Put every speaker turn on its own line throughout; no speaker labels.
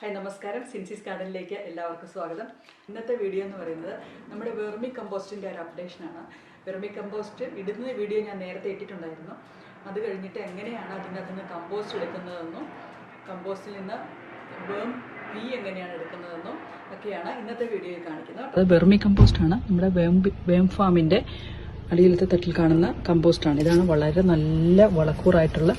Hi നമസ്കാരം. സിൻസിസ് ഗാർഡനിലേക്ക് എല്ലാവർക്കും സ്വാഗതം. ഇന്നത്തെ വീഡിയോ എന്ന് പറയുന്നത് നമ്മുടെ വെർമി കമ്പോസ്റ്റിന്റെ ഒരു അപ്ഡേഷനാണ് വെർമി കമ്പോസ്റ്റ് ഇടുന്ന വീഡിയോ ഞാൻ നേരത്തെ ഇട്ടിട്ടുണ്ടായിരുന്നു. അത് കഴിഞ്ഞിട്ട് എങ്ങനെയാണ് അതിനകത്ത് നിന്ന് കമ്പോസ്റ്റ് എടുക്കുന്നതെന്നും കമ്പോസ്റ്റിൽ നിന്ന് വേം വി എങ്ങനെയാണ് എടുക്കുന്നതെന്നും ഒക്കെയാണ് ഇന്നത്തെ വീഡിയോയിൽ കാണിക്കുന്നത്. അത് വെർമി കമ്പോസ്റ്റ് ആണ്. നമ്മുടെ വേം വേം ഫാമിന്റെ അടിയിലത്തെ തട്ടിൽ കാണുന്ന കമ്പോസ്റ്റാണ് ഇതാണ് വളരെ നല്ല വളക്കൂറായിട്ടുള്ള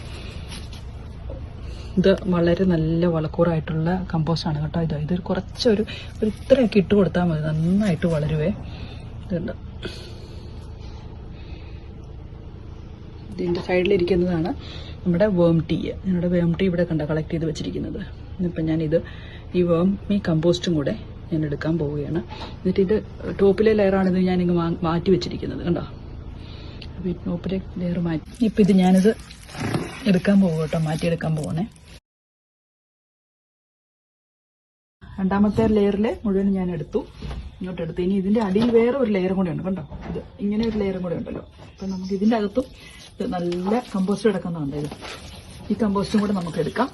ഇത് വളരെ നല്ല വളക്കൂറായിട്ടുള്ള കമ്പോസ്റ്റാണ് കേട്ടോ ഇത്. ഇതൊരു കുറച്ചൊരു ഒരു ഇത്രയൊക്കെ ഇട്ട് കൊടുത്താൽ മതി. നന്നായിട്ട് വളരുവേ. ഇതുണ്ട്. ഇതിന്റെ സൈഡിലിരിക്കുന്നതാണ് നമ്മുടെ വേം ടീ ഞങ്ങളുടെ വേം ടീ ഇവിടെ കണ്ട കളക്ട് ചെയ്ത് വെച്ചിരിക്കുന്നത്. ഇന്നിപ്പം ഞാനിത് ഈ വേം ഈ കമ്പോസ്റ്റും കൂടെ ഞാൻ എടുക്കാൻ പോവുകയാണ്. എന്നിട്ട് ഇത് ടോപ്പിലെ ലെയറാണിത് ഞാനിങ്ങ് മാ- മാറ്റി വെച്ചിരിക്കുന്നത്. കണ്ടോ? അപ്പോൾ ടോപ്പിലെ ലെയർ മാറ്റി ഇപ്പം ഇത് ഞാനിത് എടുക്കാൻ പോകും കേട്ടോ മാറ്റിയെടുക്കാൻ പോകണേ രണ്ടാമത്തെ ലെയറിൽ മുഴുവൻ ഞാൻ എടുത്തു. ഇങ്ങോട്ട് എടുത്തു. ഇനി ഇതിന്റെ അടിയിൽ വേറെ ഒരു ലെയറും കൂടെ ഉണ്ട് കണ്ടോ? ഇത് ഇങ്ങനെ ഒരു ലെയറും കൂടെ ഉണ്ടല്ലോ. അപ്പൊ നമുക്ക് ഇതിന്റെ അകത്തും ഇത് നല്ല കമ്പോസ്റ്റ് കിടക്കുന്നുണ്ട് ഇത്? ഈ കമ്പോസ്റ്റും കൂടെ നമുക്ക് എടുക്കാം.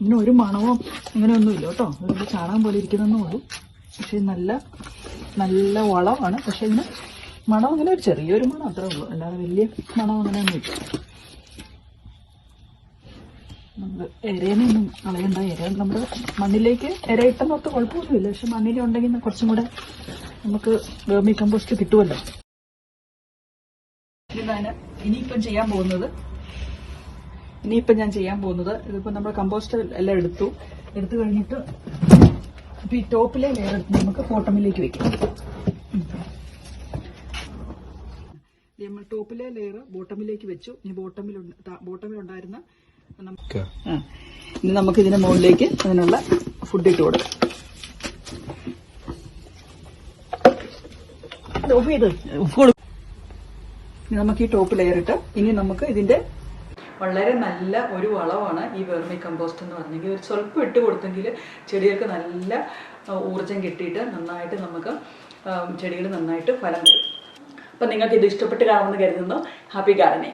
ഇങ്ങനെ ഒരു മണവും അങ്ങനെ ഒന്നുമില്ല കേട്ടോ. ഒരു ചാണകം പോലെ ഇരിക്കുന്നതെന്നേ ഉള്ളൂ. പക്ഷെ നല്ല നല്ല വളമാണ് പക്ഷെ ഇതിന് മണം അങ്ങനെ ഒരു ചെറിയൊരു മണം അത്രേ ഉള്ളൂ. അല്ലാതെ വലിയ മണം അങ്ങനെയൊന്നുമില്ല നമ്മൾ ഇരേനൊന്നും കളയണ്ട. ഇര നമ്മുടെ മണ്ണിലേക്ക് ഇര ഇട്ടെന്നൊട്ട് കുഴപ്പമൊന്നുമില്ല. പക്ഷെ മണ്ണിലുണ്ടെങ്കിൽ കുറച്ചും കൂടെ നമുക്ക് വേമി കമ്പോസ്റ്റ് കിട്ടുമല്ലോ. ഇനിയിപ്പം ചെയ്യാൻ പോകുന്നത്. ഇനിയിപ്പം ഞാൻ ചെയ്യാൻ പോകുന്നത്. ഇതിപ്പോ നമ്മുടെ കമ്പോസ്റ്റ് എല്ലാം എടുത്തു. എടുത്തു കഴിഞ്ഞിട്ട് ഇപ്പൊ ഈ ടോപ്പിലെ ലെയർ നമുക്ക് കോട്ടമിലേക്ക് വെക്കാം. നമ്മൾ ടോപ്പിലെ ലെയർ ബോട്ടമിലേക്ക് വെച്ചു. ഇനി ബോട്ടമിൽ ബോട്ടമിലുണ്ടായിരുന്ന ഇനി നമുക്ക് ഇതിന്റെ മുകളിലേക്ക് അതിനുള്ള ഫുഡ് ഇട്ട് കൊടുക്കാം. ഇത് ഓഫ് ചെയ്ത് ഓഫ് കൊടുക്കും നമുക്ക് ഈ ടോപ്പ് ലെയർ ഇട്ട് ഇനി നമുക്ക് ഇതിന്റെ വളരെ നല്ല ഒരു വളമാണ് ഈ വെർമി കമ്പോസ്റ്റ് എന്ന് പറഞ്ഞെങ്കിൽ ഒരു സ്വല്പം ഇട്ട് കൊടുത്തെങ്കിൽ ചെടികൾക്ക് നല്ല ഊർജം കിട്ടിയിട്ട് നന്നായിട്ട് നമുക്ക് ചെടികൾ നന്നായിട്ട് ഫലം തരും. അപ്പം നിങ്ങൾക്ക് ഇത് ഇഷ്ടപ്പെട്ട് കാണുമെന്ന് കരുതുന്നു. Happy gardening.